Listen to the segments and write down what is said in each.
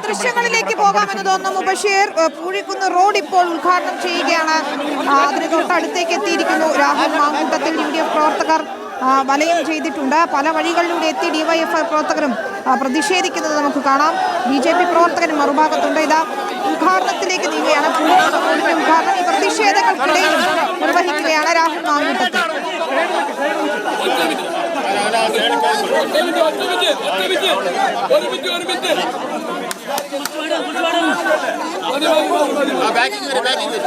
ദൃശ്യങ്ങളിലേക്ക് പോകാമെന്ന് തോന്നുന്നു. മുബഷീർ പൂഴിക്കുന്ന് റോഡ് ഇപ്പോൾ ഉദ്ഘാടനം ചെയ്യുകയാണ്. അതിന് തൊട്ടടുത്തേക്ക് എത്തിയിരിക്കുന്നു. Rahul Mamkootathil U D F പ്രവർത്തകർ വലയം ചെയ്തിട്ടുണ്ട്. പല വഴികളിലൂടെ എത്തി ഡിവൈഎഫ്ഐ പ്രവർത്തകരും പ്രതിഷേധിക്കുന്നത് നമുക്ക് കാണാം. ബി ജെ പി പ്രവർത്തകരും മറുഭാഗത്തുണ്ട്. ഇതാ ഉദ്ഘാടനത്തിലേക്ക് നീങ്ങുകയാണ്. ഉദ്ഘാടനം ഈ പ്രതിഷേധങ്ങൾക്കിടയിൽ നിർവഹിക്കുകയാണ് രാഹുൽ മാങ്കൂട്ടത്തിൽ.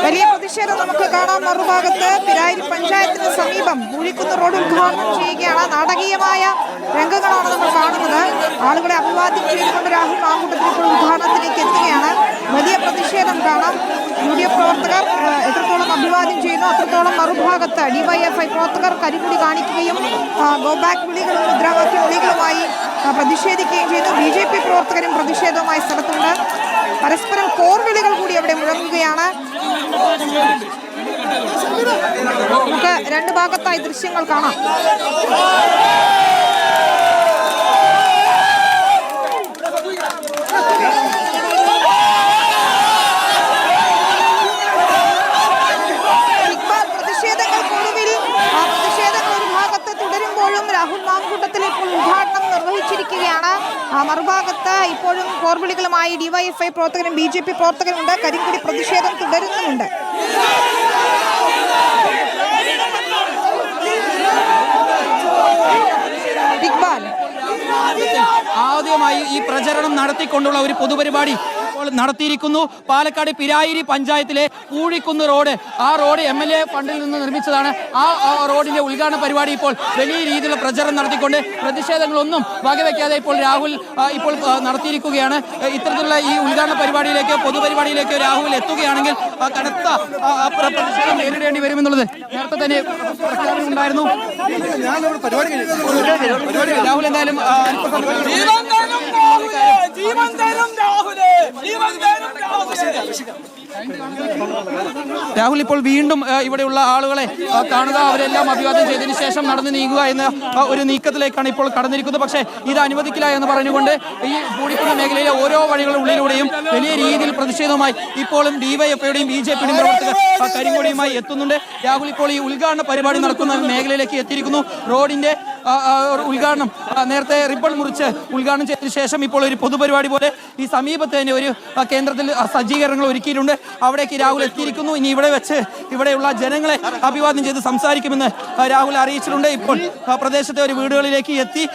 വലിയ പ്രതിഷേധം നമുക്ക് കാണാം. മറുഭാഗത്ത് പിരായിരി പഞ്ചായത്തിന് സമീപം പൂഴിക്കുന്ന് റോഡ് ഉദ്ഘാടനം ചെയ്യുകയാണ്. നാടകീയമായ രംഗങ്ങളാണ് നമ്മൾ കാണുന്നത്. ആളുകളെ അഭിവാദ്യം ചെയ്തുകൊണ്ട് രാഹുൽ മാങ്കൂട്ടത്തിൽ ഇപ്പോൾ ഉദ്ഘാടനത്തിലേക്ക് എത്തുകയാണ്. വലിയ പ്രതിഷേധം കാണാം. യു ഡി എഫ് പ്രവർത്തകർ എത്രത്തോളം അഭിവാദ്യം ചെയ്യുന്നു അത്രത്തോളം മറുഭാഗത്ത് ഡിവൈഎഫ്ഐ പ്രവർത്തകർ കരിമുടി കാണിക്കുകയും ഗോ ബാക്ക് വിളികളും മുദ്രാവാക്യ വിളികളുമായി പ്രതിഷേധിക്കുകയും ചെയ്യുന്നു ബി ജെ പി പ്രവർത്തകരും പ്രതിഷേധവുമായി സ്ഥലത്തുണ്ട്. പരസ്പരം കോർവിളികൾ കൂടി അവിടെ മുഴങ്ങുകയാണ്. നമുക്ക് രണ്ട് ഭാഗത്തായി ദൃശ്യങ്ങൾ കാണാം. ഉദ്ഘാടനം ആ മറുഭാഗത്ത് ഇപ്പോഴും കോർവിളികളുമായി ഡിവൈഎഫ്ഐ പ്രവർത്തകരും ബി ജെ പി പ്രവർത്തകരുമുണ്ട് കരിങ്കുടി പ്രതിഷേധം തുടരുന്നുമുണ്ട്. ആദ്യമായി ഈ പ്രചരണം നടത്തിക്കൊണ്ടുള്ള ഒരു പൊതുപരിപാടി നടത്തിയിരിക്കുന്നു. പാലക്കാട് പിരായിരി പഞ്ചായത്തിലെ പൂഴിക്കുന്ന് റോഡ്. ആ റോഡ് എം എൽ എ ഫണ്ടിൽ നിന്ന് നിർമ്മിച്ചതാണ്. ആ റോഡിന്റെ ഉദ്ഘാടന പരിപാടി ഇപ്പോൾ വലിയ രീതിയിലുള്ള പ്രചരണം നടത്തിക്കൊണ്ട് പ്രതിഷേധങ്ങളൊന്നും വകവെക്കാതെ ഇപ്പോൾ രാഹുൽ ഇപ്പോൾ നടത്തിയിരിക്കുകയാണ്. ഇത്തരത്തിലുള്ള ഈ ഉദ്ഘാടന പരിപാടിയിലേക്കോ പൊതുപരിപാടിയിലേക്കോ രാഹുൽ എത്തുകയാണെങ്കിൽ കനത്ത പ്രതിഷേധം നേരിടേണ്ടി വരുമെന്നുള്ളത് നേരത്തെ തന്നെ പ്രഖ്യാപനം ഉണ്ടായിരുന്നു. രാഹുൽ എന്തായാലും രാഹുൽ ഇപ്പോൾ വീണ്ടും ഇവിടെയുള്ള ആളുകളെ കാണുക. അവരെല്ലാം അഭിവാദ്യം ചെയ്തതിനു ശേഷം നടന്നു നീങ്ങുക എന്ന ഒരു നീക്കത്തിലേക്കാണ് ഇപ്പോൾ കടന്നിരിക്കുന്നത്. പക്ഷേ ഇത് അനുവദിക്കില്ല എന്ന് പറഞ്ഞുകൊണ്ട് ഈ പൂടിക്കുന്ന മേഖലയിലെ ഓരോ വഴികളുടെ ഉള്ളിലൂടെയും വലിയ രീതിയിൽ പ്രതിഷേധവുമായി ഇപ്പോഴും ഡിവൈഎഫ്ഐയുടെയും ബി ജെ പിയുടെയും പ്രവർത്തകർ കരിങ്കൊടിയുമായി എത്തുന്നുണ്ട്. രാഹുൽ ഇപ്പോൾ ഈ ഉദ്ഘാടന പരിപാടി നടക്കുന്ന മേഖലയിലേക്ക് എത്തിയിരിക്കുന്നു. റോഡിന്റെ ഉദ്ഘാടനം. നേരത്തെ റിബൺ മുറിച്ച് ഉദ്ഘാടനം ചെയ്തതിനു ശേഷം ഇപ്പോൾ ഒരു പൊതുപരിപാടി പോലെ ഈ സമീപത്ത് തന്നെ ഒരു കേന്ദ്രത്തിൽ സജ്ജീകരണങ്ങൾ ഒരുക്കിയിട്ടുണ്ട്. അവിടേക്ക് രാഹുൽ എത്തിയിരിക്കുന്നു. ഇനി ഇവിടെ വെച്ച് ഇവിടെയുള്ള ജനങ്ങളെ അഭിവാദ്യം ചെയ്ത് സംസാരിക്കുമെന്ന് രാഹുൽ അറിയിച്ചിട്ടുണ്ട്. ഇപ്പോൾ പ്രദേശത്തെ ഒരു വീടുകളിലേക്ക് എത്തി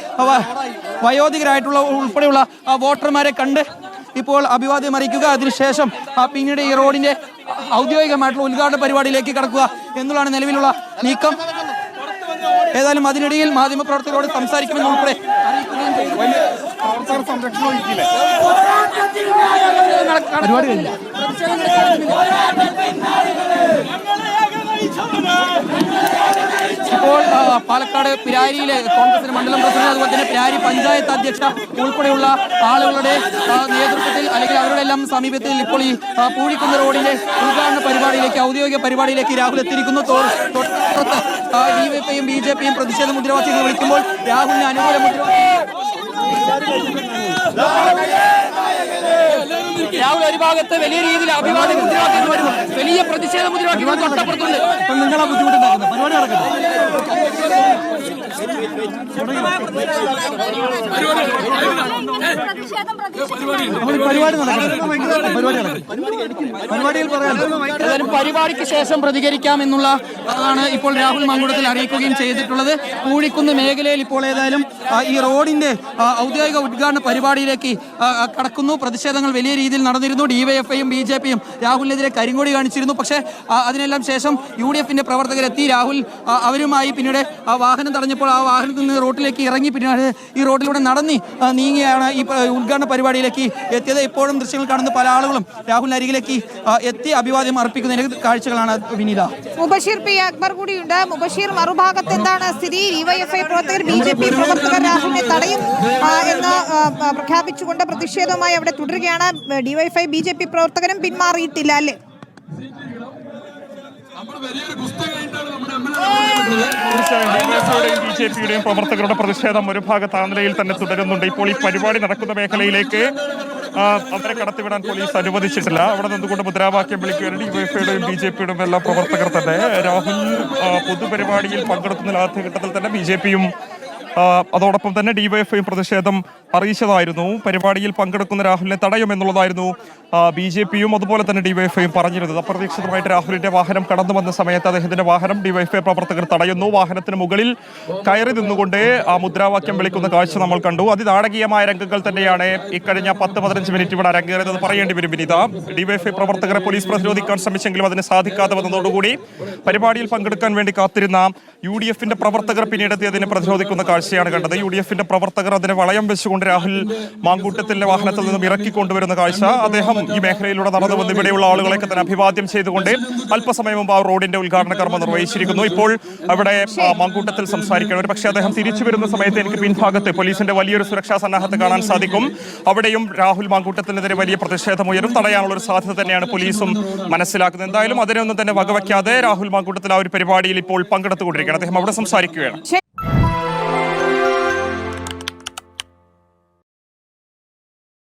വയോധികരായിട്ടുള്ള ഉൾപ്പെടെയുള്ള വോട്ടർമാരെ കണ്ട് ഇപ്പോൾ അഭിവാദ്യം അറിയിക്കുക. അതിനുശേഷം പിന്നീട് ഈ റോഡിന്റെ ഔദ്യോഗികമായിട്ടുള്ള ഉദ്ഘാടന പരിപാടിയിലേക്ക് കടക്കുക എന്നുള്ളതാണ് നിലവിലുള്ള നീക്കം. ഏതായാലും അതിനിടയിൽ മാധ്യമപ്രവർത്തകരോട് സംസാരിക്കുമെന്ന് ഉൾപ്പെടെ പരിപാടി ഇപ്പോൾ പാലക്കാട് പിരാരിയിലെ കോൺഗ്രസിന്റെ മണ്ഡലം പ്രസിഡന്റ് അതുപോലെ തന്നെ പിരാരി പഞ്ചായത്ത് അധ്യക്ഷ ഉൾപ്പെടെയുള്ള ആളുകളുടെ നേതൃത്വത്തിൽ അല്ലെങ്കിൽ അവരുടെ എല്ലാം സമീപത്തിൽ ഇപ്പോൾ ഈ പൂഴിക്കുന്ന റോഡിലെ ഉദ്ഘാടന പരിപാടിയിലേക്ക് ഔദ്യോഗിക പരിപാടിയിലേക്ക് രാഹുൽ എത്തിയിരിക്കുന്നു. തോ- തൊട്ടപ്പുറത്ത് ഡിവൈഎഫ്ഐയും ബി ജെ പിയും പ്രതിഷേധ മുദ്രാവാക്യങ്ങൾ വിളിക്കുമ്പോൾ രാഹുലിന് അനുകൂല രാഹുൽ ഒരു ഭാഗത്ത് വലിയ രീതിയിൽ അഭിവാദ്യ മുദ്രാവാക്യങ്ങൾ വരുമ്പോൾ വലിയ പ്രതിഷേധ മുദ്രാവാക്യങ്ങൾ തൊട്ടപ്പുറത്തുണ്ട്. നിങ്ങളാ ബുദ്ധിമുട്ടുണ്ടാക്കുന്നത് പരിപാടി നടക്കുന്നത് പരിപാടിക്ക് ശേഷം പ്രതികരിക്കാം എന്നുള്ള അതാണ് ഇപ്പോൾ രാഹുൽ മങ്കുടത്തിൽ അറിയിക്കുകയും ചെയ്തിട്ടുള്ളത്. കൂഴിക്കുന്ന് മേഖലയിൽ ഇപ്പോൾ ഏതായാലും ഈ റോഡിന്റെ ഔദ്യോഗിക ഉദ്ഘാടന പരിപാടിയിലേക്ക് കടക്കുന്നു. പ്രതിഷേധങ്ങൾ വലിയ രീതിയിൽ നടന്നിരുന്നു. ഡിവൈഎഫ്ഐയും ബി ജെ പിയും രാഹുലിനെതിരെ കരിങ്കൊടി കാണിച്ചിരുന്നു. പക്ഷേ അതിനെല്ലാം ശേഷം യു ഡി എഫിന്റെ പ്രവർത്തകരെത്തി. രാഹുൽ അവരുമായി പിന്നീട് വാഹനം തടഞ്ഞപ്പോൾ ആ വാഹനത്തിൽ നിന്ന് റോട്ടിലേക്ക് ഇറങ്ങി പിന്നീട് ഈ റോഡിലൂടെ നടന്നി നീങ്ങിയാണ് ഈ ഉദ്ഘാടന പരിപാടിയിലേക്ക് എത്തിയത്. ഇപ്പോഴും ദൃശ്യങ്ങൾ കാണുന്ന പല ആളുകളും രാഹുൽ അരികിലേക്ക് എത്തി അഭിവാദ്യം അർപ്പിക്കുന്നതിന് കാഴ്ചകളാണ് വിനീത. മുബഷീർ പി. അക്ബർ കൂടിയുണ്ട്. മുബഷീർ മറുഭാഗത്ത് എന്താണ് സ്ഥിതി? ഡിവൈഎഫ്ഐ പ്രവർത്തകർ ബി ജെ പി പ്രവർത്തകർ രാഹുലിനെ തടയും എന്ന് പ്രഖ്യാപിച്ചുകൊണ്ട് പ്രതിഷേധവുമായി അവിടെ തുടരുകയാണ്. ഡിവൈഎഫ്ഐ ബി ജെ പി പ്രവർത്തകരും പിന്മാറിയിട്ടില്ല അല്ലേ? ബി ജെ പിയുടെയും പ്രവർത്തകരുടെ പ്രതിഷേധം ഒരു ഭാഗത്ത് ആ നിലയിൽ തന്നെ തുടരുന്നുണ്ട്. ഇപ്പോൾ ഈ പരിപാടി നടക്കുന്ന മേഖലയിലേക്ക് അവരെ കടത്തിവിടാൻ പോലീസ് അനുവദിച്ചിട്ടില്ല. അവിടെ നിന്നുകൊണ്ട് മുദ്രാവാക്യം വിളിക്കുകയാണ് ഡിവൈഎഫ്ഐയുടെയും ബി ജെ പിയുടെയും എല്ലാ പ്രവർത്തകർ തന്നെ. രാഹുൽ പൊതുപരിപാടിയിൽ പങ്കെടുക്കുന്ന ആദ്യഘട്ടത്തിൽ തന്നെ ബി ജെ പിയും അതോടൊപ്പം തന്നെ ഡിവൈഎഫ്ഐയും പ്രതിഷേധം അറിയിച്ചതായിരുന്നു. പരിപാടിയിൽ പങ്കെടുക്കുന്ന രാഹുലിനെ തടയുമെന്നുള്ളതായിരുന്നു ബി ജെ പിയും അതുപോലെ തന്നെ ഡിവൈഎഫ്ഐയും പറഞ്ഞിരുന്നത്. അപ്രതീക്ഷിതമായിട്ട് രാഹുലിന്റെ വാഹനം കടന്നു വന്ന സമയത്ത് അദ്ദേഹത്തിന്റെ വാഹനം ഡിവൈഎഫ്ഐ പ്രവർത്തകർ തടയുന്നു. വാഹനത്തിന് മുകളിൽ കയറി നിന്നുകൊണ്ട് ആ മുദ്രാവാക്യം വിളിക്കുന്ന കാഴ്ച നമ്മൾ കണ്ടു. അതിനാടകീയമായ രംഗങ്ങൾ തന്നെയാണ് ഇക്കഴിഞ്ഞ പത്ത് പതിനഞ്ച് മിനിറ്റ് ഇവിടെ അരങ്ങേറിയത് പറയേണ്ടി വരും വിനീത. ഡിവൈഎഫ്ഐ പ്രവർത്തകരെ പോലീസ് പ്രതിരോധിക്കാൻ ശ്രമിച്ചെങ്കിലും അതിന് സാധിക്കാതെ വന്നതോടുകൂടി പരിപാടിയിൽ പങ്കെടുക്കാൻ വേണ്ടി കാത്തിരുന്ന യു ഡി എഫിന്റെ പ്രവർത്തകർ പിന്നീട് എത്തി അതിനെ പ്രതിരോധിക്കുന്ന കാഴ്ചയാണ് കണ്ടത്. യു ഡി എഫിന്റെ പ്രവർത്തകർ അതിനെ വളയം വെച്ചുകൊണ്ട് രാഹുൽ മാങ്കൂട്ടത്തിന്റെ വാഹനത്തിൽ നിന്നും ഇറക്കിക്കൊണ്ടുവരുന്ന കാഴ്ച. അദ്ദേഹം ഈ മേഖലയിലൂടെ നടന്നു വന്ന് ഇവിടെയുള്ള ആളുകളെയൊക്കെ തന്നെ അഭിവാദ്യം ചെയ്തുകൊണ്ട് അല്പസമയം മുമ്പ് ആ റോഡിന്റെ ഉദ്ഘാടന കർമ്മം നിർവഹിച്ചിരിക്കുന്നു. ഇപ്പോൾ അവിടെ മാങ്കൂട്ടത്തിൽ സംസാരിക്കണം ഒരു പക്ഷേ അദ്ദേഹം തിരിച്ചു വരുന്ന സമയത്ത് എനിക്ക് പിൻഭാഗത്ത് പോലീസിന്റെ വലിയൊരു സുരക്ഷാ സന്നാഹത്തെ കാണാൻ സാധിക്കും. അവിടെയും രാഹുൽ മാങ്കൂട്ടത്തിനെതിരെ വലിയ പ്രതിഷേധം ഉയരും തടയാനുള്ള ഒരു സാധ്യത തന്നെയാണ് പോലീസും മനസ്സിലാക്കുന്നത്. എന്തായാലും അതിനൊന്നും തന്നെ വകവയ്ക്കാതെ രാഹുൽ മാങ്കൂട്ടത്തിൽ ആ ഒരു പരിപാടിയിൽ ഇപ്പോൾ പങ്കെടുത്തുകൊണ്ടിരിക്കുകയാണ്. അദ്ദേഹം അവിടെ സംസാരിക്കുകയാണ്.